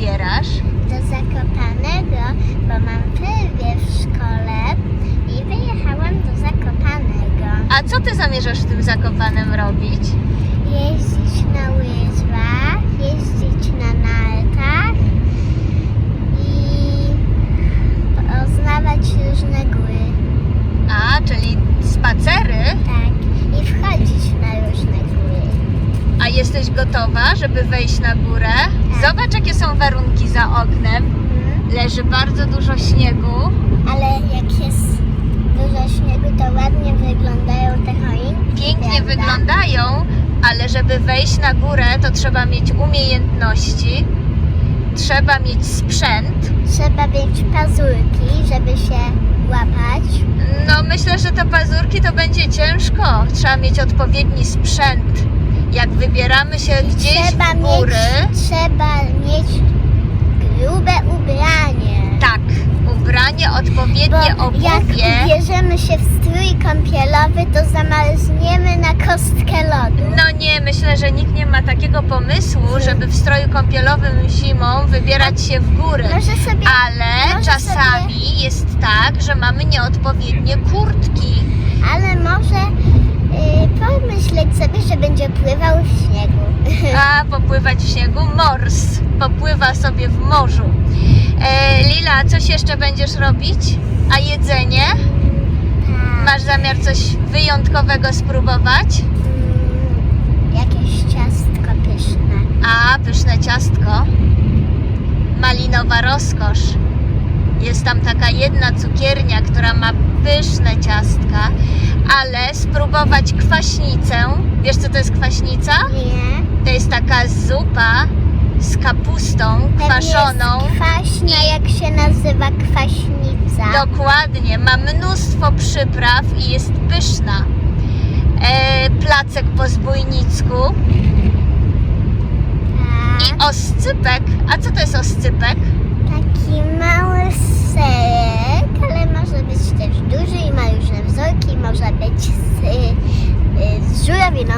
wybierasz? do Zakopanego, bo mam ferie w szkole i wyjechałam do Zakopanego. A co ty zamierzasz w tym Zakopanem robić? Jeździć na łyżwach, jeździć na nartach i poznawać różne góry. A, czyli spacery? Tak, i wchodzić na różne góry. A jesteś gotowa, żeby wejść na górę? Tak. Zobacz, jakie są warunki za oknem. Mhm. Leży bardzo dużo śniegu. Ale jak jest dużo śniegu, to ładnie wyglądają te choinki. Pięknie prawda? wyglądają, ale żeby wejść na górę, to trzeba mieć umiejętności, trzeba mieć sprzęt. Trzeba mieć pazurki, żeby się łapać. No, myślę, że to pazurki to będzie ciężko. Trzeba mieć odpowiedni sprzęt. Jak wybieramy się gdzieś trzeba w góry, mieć, trzeba mieć grube ubranie. tak, ubranie, odpowiednie Bo jak obuwie. ubierzemy się w strój kąpielowy, to zamarzniemy na kostkę lodu. No nie, myślę, że nikt nie ma takiego pomysłu, żeby w stroju kąpielowym zimą wybierać się w góry. Może sobie Ale Może czasami jest tak, że mamy nieodpowiednie kurtki. Ale może pomyśleć sobie, że będzie pływał w śniegu. A popływać w śniegu? Mors popływa sobie w morzu. E, Lila, coś jeszcze będziesz robić? A jedzenie? Tak. Masz zamiar coś wyjątkowego spróbować? Mm, jakieś ciastko pyszne. A, pyszne ciastko. Malinowa rozkosz. Jest tam taka jedna cukiernia, która ma pyszne ciastka, ale spróbować kwaśnicę. Wiesz, co to jest kwaśnica? Nie? To jest taka zupa z kapustą kwaszoną. Jest kwaśna, jak się nazywa kwaśnica. Dokładnie, ma mnóstwo przypraw i jest pyszna. E, placek po zbójnicku i Tak. oscypek. A co to jest oscypek? Taki mały ale może być też duży i ma różne wzorki. Może być z, y, z żurawiną.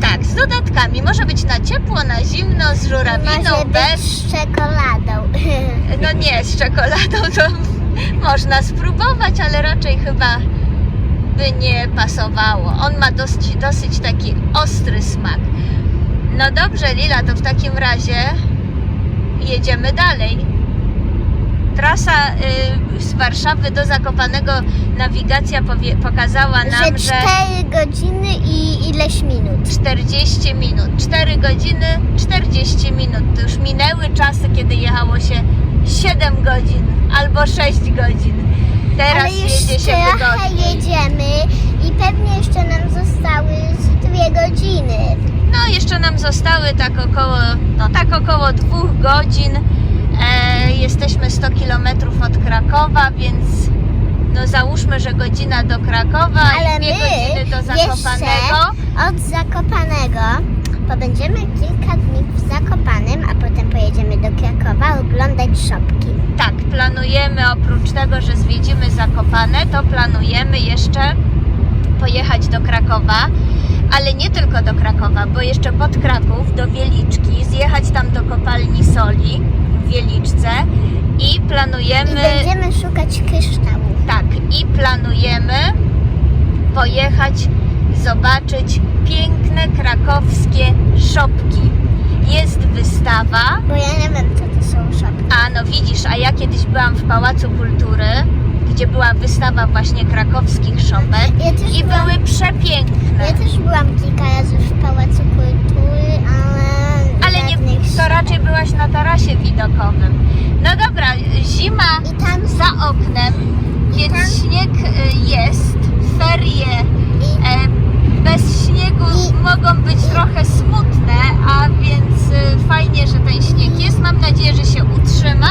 Tak, z dodatkami. Może być na ciepło, na zimno, z żurawiną, Może być bez. z czekoladą. No nie, z czekoladą to można spróbować, ale raczej chyba by nie pasowało. On ma dosyć, dosyć taki ostry smak. No dobrze, Lila, to w takim razie jedziemy dalej. Trasa y, Warszawy do Zakopanego nawigacja powie, pokazała że nam, że 4 godziny i ileś minut. 40 minut. 4 godziny, 40 minut. To już minęły czasy, kiedy jechało się 7 godzin albo 6 godzin. Teraz Ale już jedzie się trochę wygodniej. jedziemy i pewnie jeszcze nam zostały z dwie godziny. No, jeszcze nam zostały tak około, no tak około dwóch godzin. E, jesteśmy 100 km od Krakowa, więc no załóżmy, że godzina do Krakowa Ale i dwie my godziny do Zakopanego. od Zakopanego pobędziemy kilka dni w Zakopanem, a potem pojedziemy do Krakowa oglądać szopki. Tak, planujemy oprócz tego, że zwiedzimy Zakopane, to planujemy jeszcze pojechać do Krakowa, ale nie tylko do Krakowa, bo jeszcze pod Kraków do Wieliczki, zjechać tam do kopalni soli Wieliczce i I planujemy będziemy szukać kryształu. tak, i planujemy pojechać zobaczyć piękne krakowskie szopki. Jest wystawa, Bo ja nie wiem, co to są szopki. a no widzisz, a ja kiedyś byłam w Pałacu Kultury, gdzie była wystawa właśnie krakowskich szopek Ja i byłam, były przepiękne. ja też byłam kilka razy w Pałacu Kultury, ale, Ale nie, to raczej byłaś na tarasie widokowym. No dobra, zima I tam za oknem, więc tam- śnieg y, jest, ferie i, e, bez śniegu I- mogą być trochę smutne, a więc y, fajnie, że ten śnieg jest. Mam nadzieję, że się utrzyma.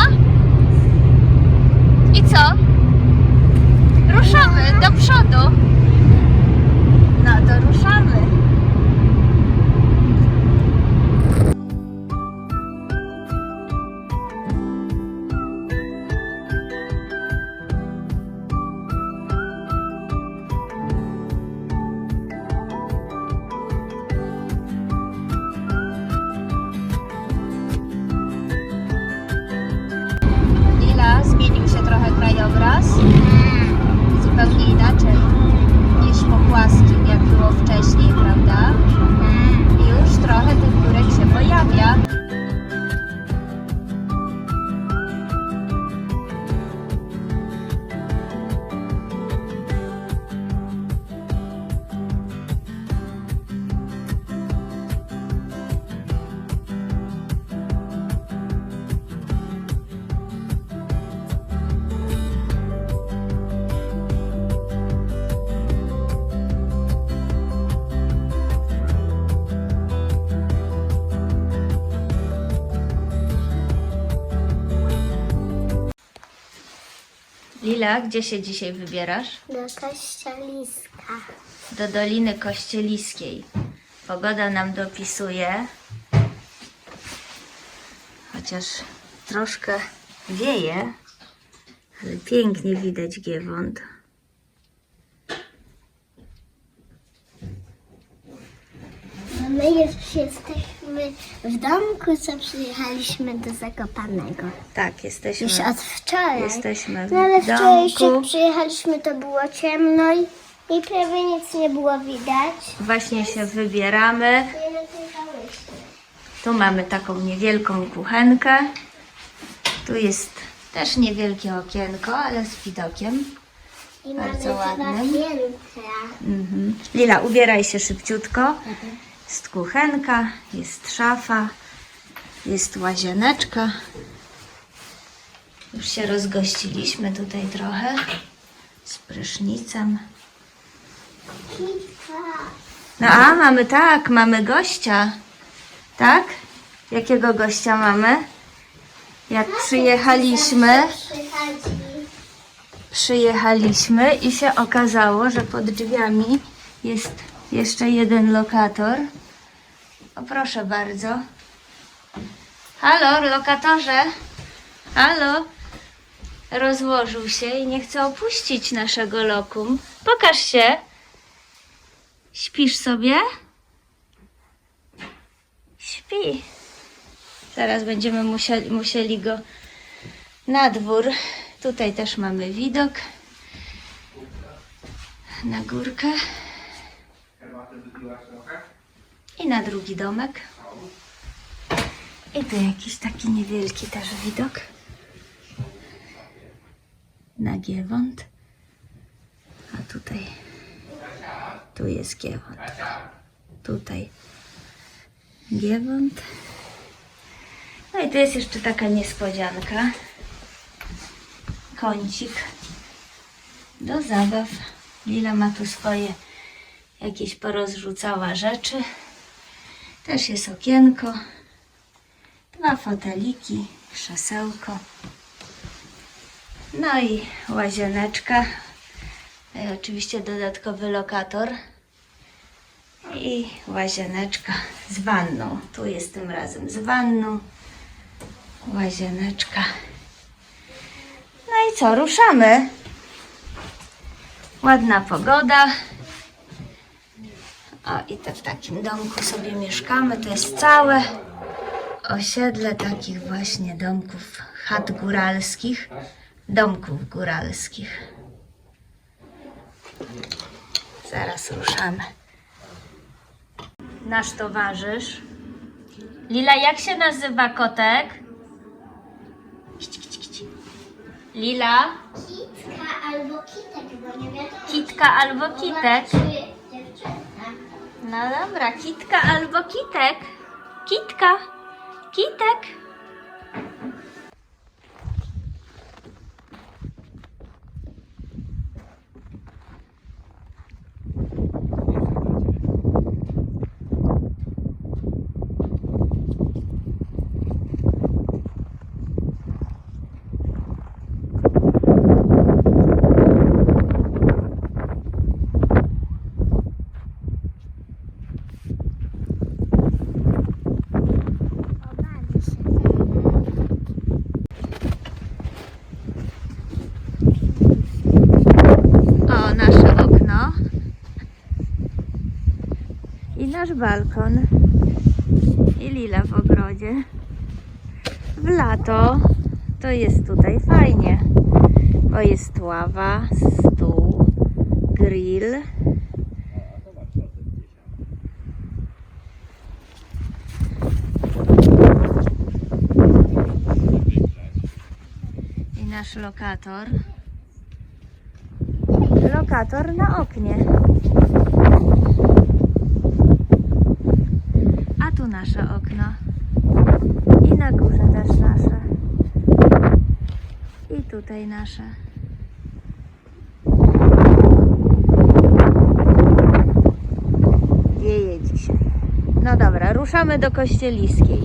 Lila, gdzie się dzisiaj wybierasz? Do kościeliska. Do Doliny Kościeliskiej. Pogoda nam dopisuje. Chociaż troszkę wieje, ale pięknie widać Giewont. My już jesteśmy w domku, co przyjechaliśmy do Zakopanego. Tak, jesteśmy, Już od wczoraj. jesteśmy w No ale wczoraj domku. jak przyjechaliśmy, to było ciemno i, i prawie nic nie było widać. Właśnie się wybieramy. Nie nazywałyśmy. Tu mamy taką niewielką kuchenkę. Tu jest też niewielkie okienko, ale z widokiem. I Bardzo mamy dwa ładnym. piętra. Mhm. Lila, ubieraj się szybciutko. Jest kuchenka, jest szafa, jest łazieneczka. Już się rozgościliśmy tutaj trochę z prysznicem. No a mamy tak, mamy gościa. Tak? Jakiego gościa mamy? Jak przyjechaliśmy, przyjechaliśmy i się okazało, że pod drzwiami jest jeszcze jeden lokator. O proszę bardzo. Halo, lokatorze. Halo. Rozłożył się i nie chce opuścić naszego lokum. Pokaż się. Śpisz sobie? Śpi. Zaraz będziemy musieli, musieli go na dwór. Tutaj też mamy widok na górkę i na drugi domek. I tu jakiś taki niewielki też widok na Giewont. A tutaj, tu jest Giewont. Tutaj Giewont. No i tu jest jeszcze taka niespodzianka. Kącik do zabaw. Lila ma tu swoje jakieś porozrzucała rzeczy. Też jest okienko. Dwa foteliki, krzesełko. No i łazieneczka. No I oczywiście dodatkowy lokator. I łazieneczka z wanną. Tu jest tym razem z wanną. Łazieneczka. No i co, ruszamy. Ładna pogoda. O, i to w takim domku sobie mieszkamy. To jest całe osiedle takich właśnie domków, chat góralskich, domków góralskich. Zaraz ruszamy. Nasz towarzysz. Lila, jak się nazywa kotek? Lila, Kitka albo kitek, bo nie wiadomo. kitka albo kitek. Czy dziewczynka. No dobra, kitka albo kitek. Kitka, kitek. Obawi się. O, nasze okno. I nasz balkon. I lila w ogrodzie. W lato to jest tutaj fajnie, bo jest ława, stół, grill. I nasz lokator. Lokator na oknie. A tu nasze okno. I na górze też nasze. I tutaj nasze. Wieje dzisiaj. No dobra, ruszamy do Kościeliskiej.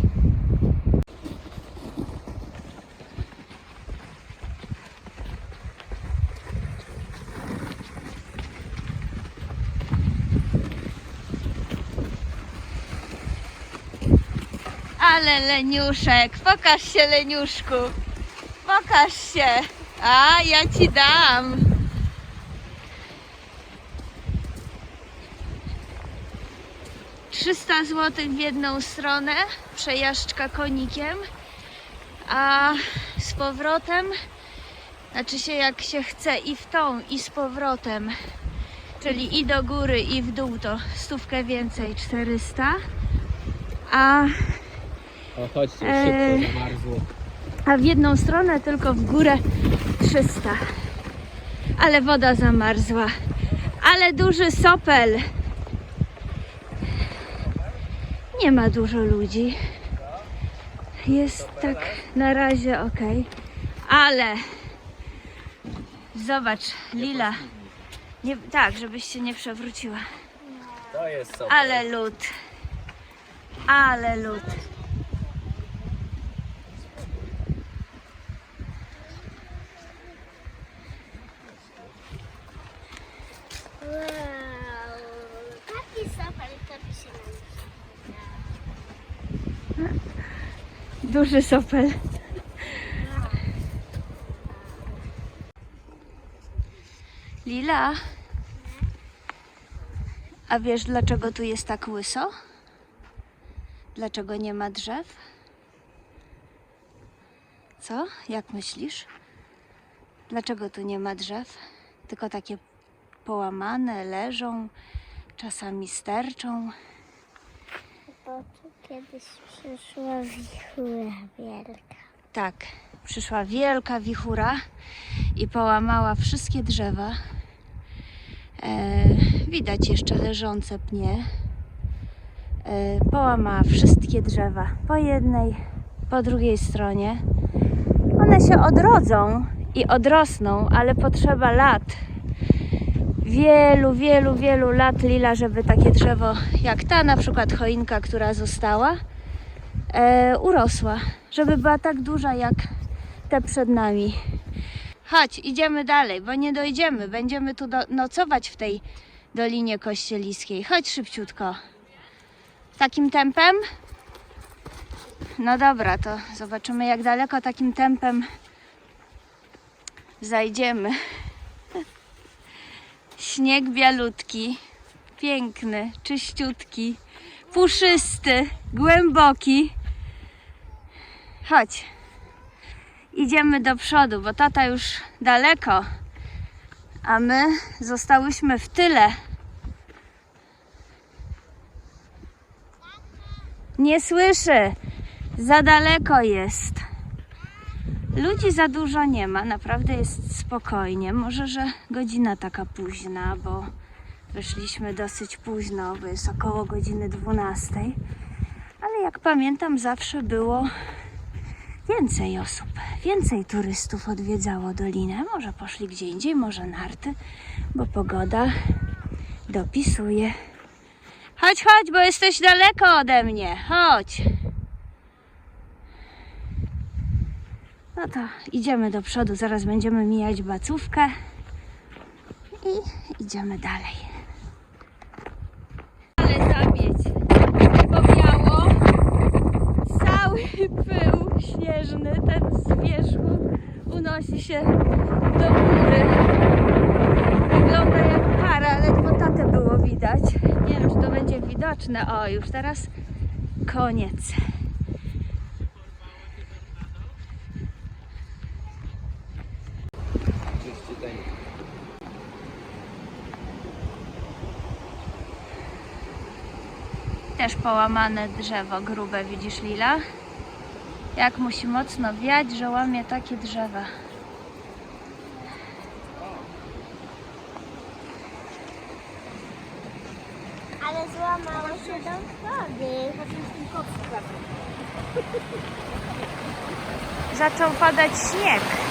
Ale leniuszek, pokaż się leniuszku. Pokaż się. A, ja ci dam. Trzysta złotych w jedną stronę, przejażdżka konikiem, a z powrotem, znaczy się jak się chce i w tą i z powrotem, czyli i do góry i w dół to stówkę więcej, 400, a O, chodźcie, Eee. szybko zamarzło. a w jedną stronę tylko w górę 300. Ale woda zamarzła. Ale duży sopel. Nie ma dużo ludzi. Jest tak na razie ok. Ale zobacz, Lila. Nie, tak, żebyś się nie przewróciła. To jest super. Ale lód. Ale lód. Wow. Taki Duży sopel. Lila, a wiesz dlaczego tu jest tak łyso? Dlaczego nie ma drzew? Co? Jak myślisz? Dlaczego tu nie ma drzew? Tylko takie połamane, leżą, czasami sterczą. Bo tu kiedyś przyszła wichura wielka. Tak, przyszła wielka wichura i połamała wszystkie drzewa. E, widać jeszcze leżące pnie. E, połamała wszystkie drzewa po jednej, po drugiej stronie. One się odrodzą i odrosną, ale potrzeba lat. Wielu, wielu, wielu lat lila, żeby takie drzewo jak ta, na przykład choinka, która została, e, urosła, żeby była tak duża jak te przed nami. Chodź, idziemy dalej, bo nie dojdziemy. Będziemy tu do, nocować w tej Dolinie Kościeliskiej. Chodź szybciutko. Takim tempem? No dobra, to zobaczymy jak daleko takim tempem zajdziemy. Śnieg bialutki, piękny, czyściutki, puszysty, głęboki. Chodź. Idziemy do przodu, bo tata już daleko, a my zostałyśmy w tyle. Nie słyszy. Za daleko jest. Ludzi za dużo nie ma, naprawdę jest spokojnie. Może, że godzina taka późna, bo wyszliśmy dosyć późno, bo jest około godziny 12. Ale jak pamiętam, zawsze było więcej osób, więcej turystów odwiedzało dolinę. Może poszli gdzie indziej, może narty, bo pogoda dopisuje. Chodź, chodź, bo jesteś daleko ode mnie. Chodź. No to idziemy do przodu, zaraz będziemy mijać bacówkę i idziemy dalej. Ale zamieć powiało cały pył śnieżny, ten z wierzchu unosi się do góry. Wygląda jak para, ledwo tatę było widać. Nie wiem, czy to będzie widoczne. O, już teraz koniec. Też połamane drzewo grube, widzisz Lila? Jak musi mocno wiać, że łamie takie drzewa. Ale złamało się do wody. Zaczął padać śnieg.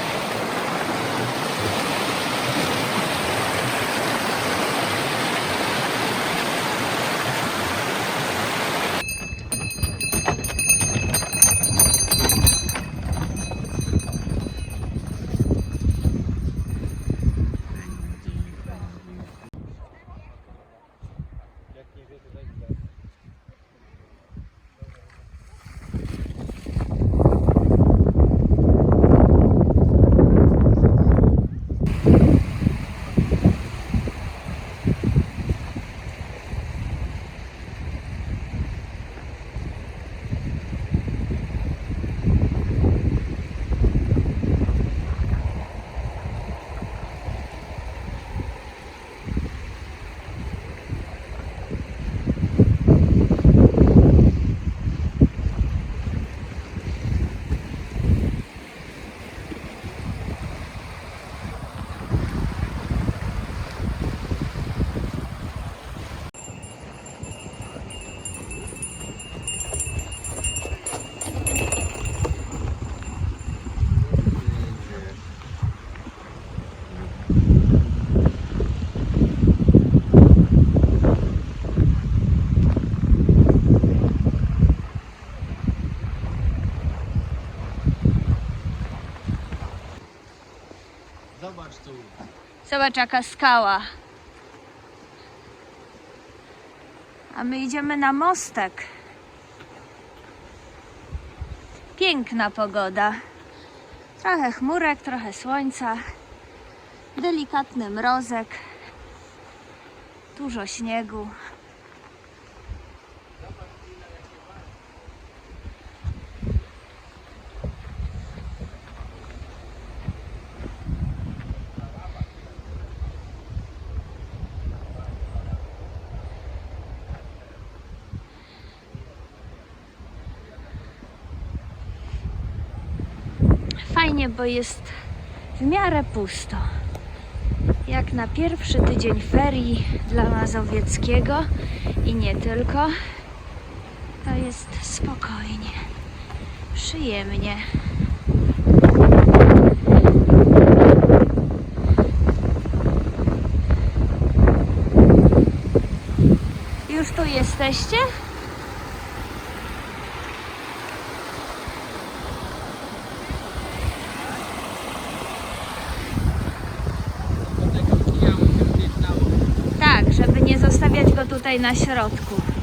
Zobacz jaka skała. A my idziemy na mostek. Piękna pogoda. Trochę chmurek, trochę słońca. Delikatny mrozek. Dużo śniegu. Fajnie, bo jest w miarę pusto. Jak na pierwszy tydzień ferii dla Mazowieckiego i nie tylko, to jest spokojnie, przyjemnie. Już tu jesteście? Tak, żeby nie zostawiać go tutaj na środku.